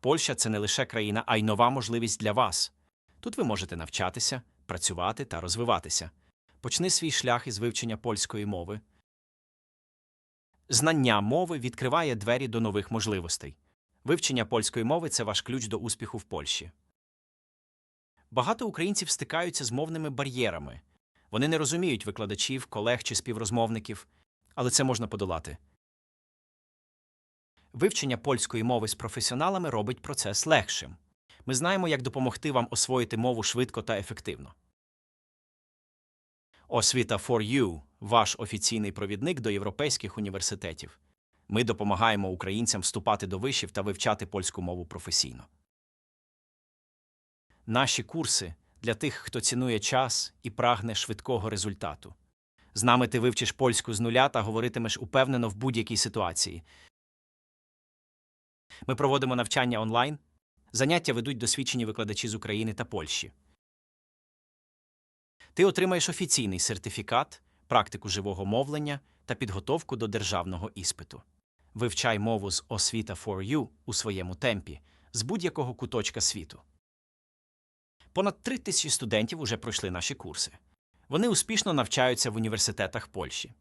Польща це не лише країна, а й нова можливість для вас. Тут ви можете навчатися, працювати та розвиватися. Почни свій шлях із вивчення польської мови. Знання мови відкриває двері до нових можливостей. Вивчення польської мови це ваш ключ до успіху в Польщі. Багато українців стикаються з мовними бар'єрами. Вони не розуміють викладачів, колег чи співрозмовників, але це можна подолати. Вивчення польської мови з професіоналами робить процес легшим. Ми знаємо, як допомогти вам освоїти мову швидко та ефективно. Освіта for You – ваш офіційний провідник до європейських університетів. Ми допомагаємо українцям вступати до вишів та вивчати польську мову професійно. Наші курси для тих, хто цінує час і прагне швидкого результату. З нами ти вивчиш польську з нуля та говоритимеш упевнено в будь-якій ситуації. Ми проводимо навчання онлайн. Заняття ведуть досвідчені викладачі з України та Польщі. Ти отримаєш офіційний сертифікат, практику живого мовлення та підготовку до державного іспиту. Вивчай мову з Освіта for You у своєму темпі з будь-якого куточка світу. Понад три тисячі студентів уже пройшли наші курси. Вони успішно навчаються в університетах Польщі.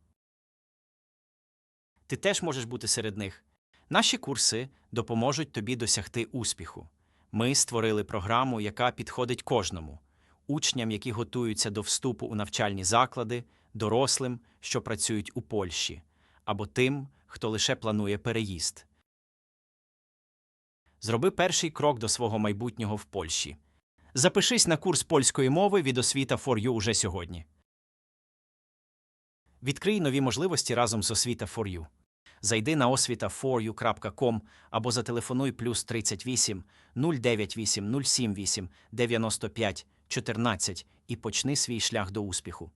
Ти теж можеш бути серед них. Наші курси допоможуть тобі досягти успіху. Ми створили програму, яка підходить кожному учням, які готуються до вступу у навчальні заклади, дорослим, що працюють у Польщі, або тим, хто лише планує переїзд. Зроби перший крок до свого майбутнього в Польщі. Запишись на курс польської мови від освіта for You уже сьогодні. Відкрий нові можливості разом з освіта for You. Зайди на osvita4u.com або зателефонуй плюс 38 098 078 95 14 і почни свій шлях до успіху.